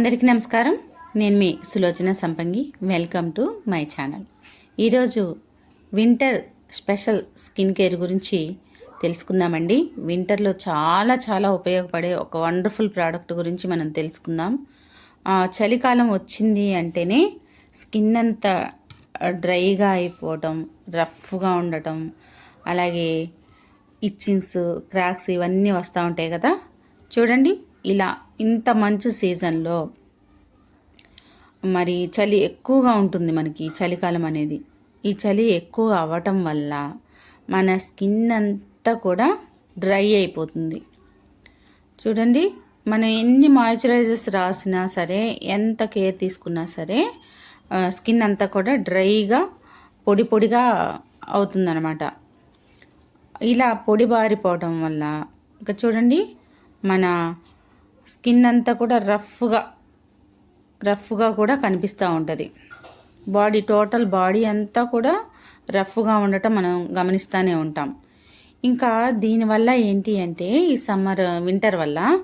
అందరికీ నమస్కారం. నేను మీ Sulochana Sampangi. Welcome to my channel ఈరోజు వింటర్ స్పెషల్ స్కిన్ కేర్ గురించి తెలుసుకుందామండి. వింటర్లో చాలా చాలా ఉపయోగపడే ఒక వండర్ఫుల్ ప్రోడక్ట్ గురించి మనం తెలుసుకుందాం. ఆ, చలికాలం వచ్చింది అంటేనే స్కిన్ అంతా డ్రైగా అయిపోవటం రఫ్గా ఉండటం అలాగే ఇచ్చింగ్స్ క్రాక్స్ ఇవన్నీ వస్తూ ఉంటాయి కదా. చూడండి ఇలా ఇంత మంచి సీజన్లో మరి చలి ఎక్కువగా ఉంటుంది మనకి చలికాలం అనేది. ఈ చలి ఎక్కువ అవ్వటం వల్ల మన స్కిన్ అంతా కూడా డ్రై అయిపోతుంది. చూడండి మనం ఎన్ని మాయిశ్చరైజర్స్ రాసినా సరే ఎంత కేర్ తీసుకున్నా సరే స్కిన్ అంతా కూడా డ్రైగా పొడి పొడిగా అవుతుందన్నమాట. ఇలా పొడి బారిపోవటం వల్ల ఇంకా చూడండి మన స్కిన్ అంతా కూడా రఫ్గా రఫ్గా కూడా కనిపిస్తూ ఉంటుంది. బాడీ టోటల్ బాడీ అంతా కూడా రఫ్గా ఉండటం మనం గమనిస్తూనే ఉంటాం. ఇంకా దీనివల్ల ఏంటి అంటే ఈ సమ్మర్ వింటర్ వల్ల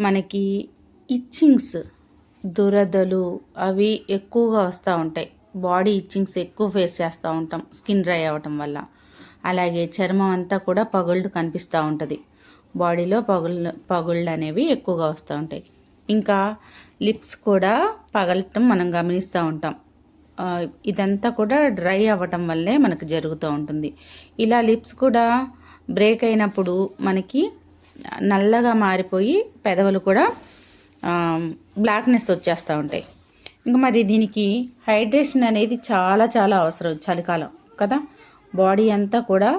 మనకి ఇచ్చింగ్స్ దురదలు అవి ఎక్కువగా వస్తూ ఉంటాయి. బాడీ ఇచ్చింగ్స్ ఎక్కువ ఫేస్ చేస్తూ ఉంటాం స్కిన్ డ్రై అవ్వటం వల్ల. అలాగే చర్మం అంతా కూడా పగుళ్ళు కనిపిస్తూ ఉంటుంది. బాడీలో పగుళ్ళు పగుళ్ళు అనేవి ఎక్కువగా వస్తూ ఉంటాయి. ఇంకా లిప్స్ కూడా పగలటం మనం గమనిస్తూ ఉంటాం. ఇదంతా కూడా డ్రై అవ్వటం వల్లే మనకు జరుగుతూ ఉంటుంది. ఇలా లిప్స్ కూడా బ్రేక్ అయినప్పుడు మనకి నల్లగా మారిపోయి పెదవులు కూడా బ్లాక్నెస్ వచ్చేస్తూ ఉంటాయి. ఇంకా మరి దీనికి హైడ్రేషన్ అనేది చాలా చాలా అవసరం చలికాలం కదా. బాడీ అంతా కూడా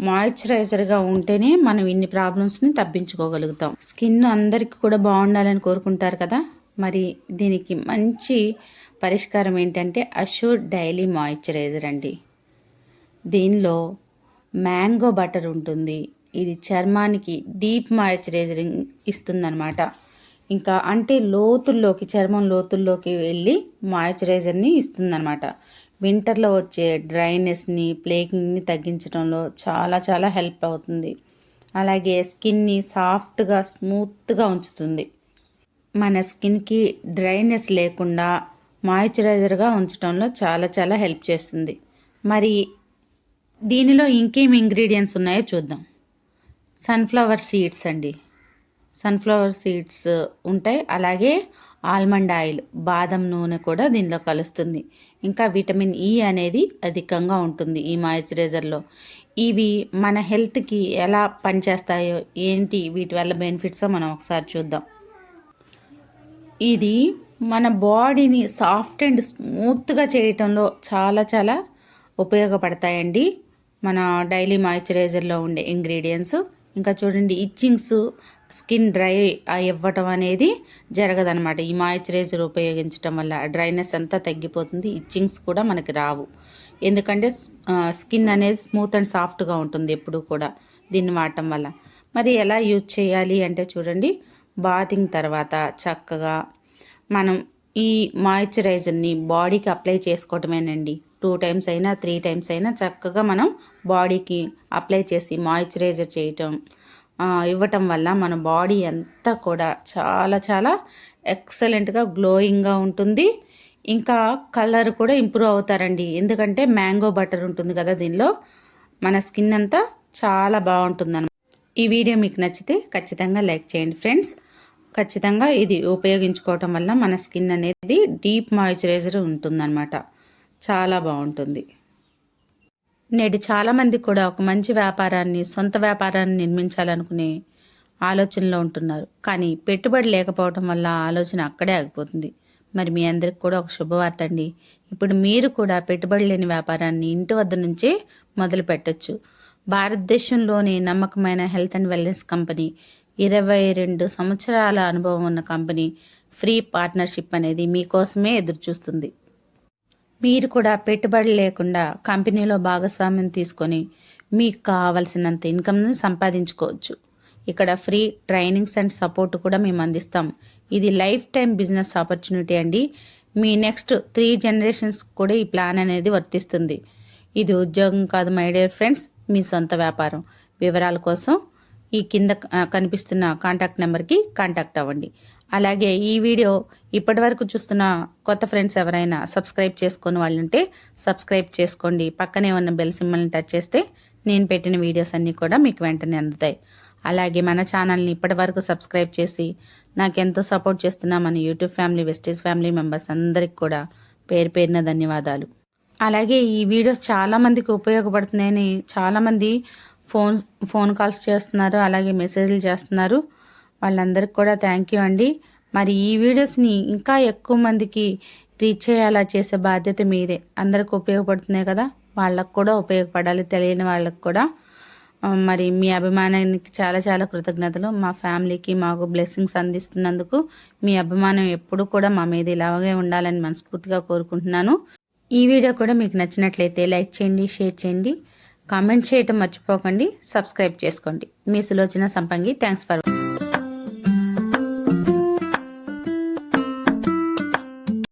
మాయిశ్చరైజర్గా ఉంటేనే మనం ఇన్ని ప్రాబ్లమ్స్ని తప్పించుకోగలుగుతాం. స్కిన్ అందరికీ కూడా బాగుండాలని కోరుకుంటారు కదా? మరి దీనికి మంచి పరిష్కారం ఏంటంటే అష్యూర్ డైలీ మాయిశ్చరైజర్ అండి. దీనిలో మ్యాంగో బటర్ ఉంటుంది. ఇది చర్మానికి డీప్ మాయిశ్చరైజరింగ్ ఇస్తుందన్నమాట. ఇంకా అంటే లోతుల్లోకి చర్మం లోతుల్లోకి వెళ్ళి మాయిశ్చరైజర్ని ఇస్తుందన్నమాట. వింటర్లో వచ్చే డ్రైనెస్ని ప్లేకింగ్ని తగ్గించడంలో చాలా చాలా హెల్ప్ అవుతుంది. అలాగే స్కిన్ని సాఫ్ట్గా స్మూత్గా ఉంచుతుంది. మన స్కిన్కి డ్రైనెస్ లేకుండా మాయిశ్చరైజర్గా ఉంచడంలో చాలా చాలా హెల్ప్ చేస్తుంది. మరి దీనిలో ఇంకేం ఇంగ్రీడియంట్స్ ఉన్నాయో చూద్దాం. సన్ఫ్లవర్ సీడ్స్ అండి. సన్ఫ్లవర్ సీడ్స్ ఉంటాయి. అలాగే ఆల్మండ్ ఆయిల్ బాదం నూనె కూడా దీనిలో కలుస్తుంది. ఇంకా విటమిన్ ఈ అనేది అధికంగా ఉంటుంది ఈ మాయిశ్చరైజర్లో. ఇవి మన హెల్త్కి ఎలా పనిచేస్తాయో ఏంటి వీటి వల్ల బెనిఫిట్సో మనం ఒకసారి చూద్దాం. ఇది మన బాడీని సాఫ్ట్ అండ్ స్మూత్గా చేయటంలో చాలా చాలా ఉపయోగపడతాయండి. మన డైలీ మాయిశ్చరైజర్లో ఉండే ఇంగ్రీడియంట్స్. ఇంకా చూడండి ఇచ్చింగ్స్ స్కిన్ డ్రై ఇవ్వటం అనేది జరగదనమాట ఈ మాయిశ్చరైజర్ ఉపయోగించడం వల్ల డ్రైనెస్ అంతా తగ్గిపోతుంది. ఇచ్చింగ్స్ కూడా మనకి రావు. ఎందుకంటే స్కిన్ అనేది స్మూత్ అండ్ సాఫ్ట్గా ఉంటుంది ఎప్పుడు కూడా దీన్ని వాడటం వల్ల. మరి ఎలా యూజ్ చేయాలి అంటే చూడండి. బాతింగ్ తర్వాత చక్కగా మనం ఈ మాయిశ్చరైజర్ని బాడీకి అప్లై చేసుకోవటమేనండి. టూ టైమ్స్ అయినా త్రీ టైమ్స్ అయినా చక్కగా మనం బాడీకి అప్లై చేసి మాయిశ్చరైజర్ చేయటం ఇవ్వటం వల్ల మన బాడీ అంతా కూడా చాలా చాలా ఎక్సలెంట్గా గ్లోయింగ్గా ఉంటుంది. ఇంకా కలర్ కూడా ఇంప్రూవ్ అవుతారండి. ఎందుకంటే మ్యాంగో బటర్ ఉంటుంది కదా దీనిలో. మన స్కిన్ అంతా చాలా బాగుంటుంది ఈ వీడియో మీకు నచ్చితే ఖచ్చితంగా లైక్ చేయండి ఫ్రెండ్స్. ఖచ్చితంగా ఇది ఉపయోగించుకోవటం వల్ల మన స్కిన్ అనేది డీప్ మాయిశ్చరైజర్ ఉంటుందన్నమాట చాలా బాగుంటుంది. నేడు చాలామంది కూడా ఒక మంచి వ్యాపారాన్ని సొంత వ్యాపారాన్ని నిర్మించాలనుకునే ఆలోచనలో ఉంటున్నారు. కానీ పెట్టుబడి లేకపోవడం వల్ల ఆలోచన అక్కడే ఆగిపోతుంది. మరి మీ అందరికి కూడా ఒక శుభవార్త అండి. ఇప్పుడు మీరు కూడా పెట్టుబడి లేని వ్యాపారాన్ని ఇంటి వద్ద నుంచే మొదలు పెట్టచ్చు. భారతదేశంలోని నమ్మకమైన హెల్త్ అండ్ వెల్నెస్ కంపెనీ ఇరవై రెండు సంవత్సరాల అనుభవం ఉన్న కంపెనీ ఫ్రీ పార్ట్నర్షిప్ అనేది మీకోసమే ఎదురు చూస్తుంది మీరు కూడా పెట్టుబడి లేకుండా కంపెనీలో భాగస్వామ్యం తీసుకొని మీకు కావలసినంత ఇన్కమ్ని సంపాదించుకోవచ్చు. ఇక్కడ ఫ్రీ ట్రైనింగ్స్ అండ్ సపోర్ట్ కూడా మేము అందిస్తాం. ఇది లైఫ్ టైం బిజినెస్ ఆపర్చునిటీ అండి. మీ నెక్స్ట్ త్రీ జనరేషన్స్ కూడా ఈ ప్లాన్ అనేది వర్తిస్తుంది. ఇది ఉద్యోగం కాదు మై డియర్ ఫ్రెండ్స్ మీ సొంత వ్యాపారం. వివరాల కోసం ఈ కింద కనిపిస్తున్న కాంటాక్ట్ నెంబర్కి కాంటాక్ట్ అవ్వండి. అలాగే ఈ వీడియో ఇప్పటి వరకు చూస్తున్న కొత్త ఫ్రెండ్స్ ఎవరైనా సబ్స్క్రైబ్ చేసుకుని వాళ్ళు ఉంటే సబ్స్క్రైబ్ చేసుకోండి. పక్కనే ఉన్న బెల్ సింబల్ని టచ్ చేస్తే నేను పెట్టిన వీడియోస్ అన్నీ కూడా మీకు వెంటనే అందుతాయి. అలాగే మన ఛానల్ని ఇప్పటి వరకు సబ్స్క్రైబ్ చేసి నాకు ఎంతో సపోర్ట్ చేస్తున్న మన యూట్యూబ్ ఫ్యామిలీ వెస్టేజ్ ఫ్యామిలీ మెంబర్స్ అందరికి కూడా పేరు పేరిన ధన్యవాదాలు. అలాగే ఈ వీడియోస్ చాలామందికి ఉపయోగపడుతున్నాయని చాలామంది ఫోన్ ఫోన్ కాల్స్ చేస్తున్నారు అలాగే మెసేజ్లు చేస్తున్నారు. వాళ్ళందరికీ కూడా థ్యాంక్ యూ అండి. మరి ఈ వీడియోస్ని ఇంకా ఎక్కువ మందికి రీచ్ చేయాలా చేసే బాధ్యత మీదే. అందరికి ఉపయోగపడుతున్నాయి కదా వాళ్ళకు కూడా ఉపయోగపడాలి తెలియని వాళ్ళకు కూడా. మరి మీ అభిమానానికి చాలా చాలా కృతజ్ఞతలు. మా ఫ్యామిలీకి మాకు బ్లెస్సింగ్స్ అందిస్తున్నందుకు మీ అభిమానం ఎప్పుడు కూడా మా మీద ఇలాగే ఉండాలని మనస్ఫూర్తిగా కోరుకుంటున్నాను. ఈ వీడియో కూడా మీకు నచ్చినట్లయితే లైక్ చేయండి షేర్ చేయండి. కామెంట్ చేయటం మర్చిపోకండి సబ్స్క్రైబ్ చేసుకోండి. మీ సులోచన సంపంగి థ్యాంక్స్ ఫర్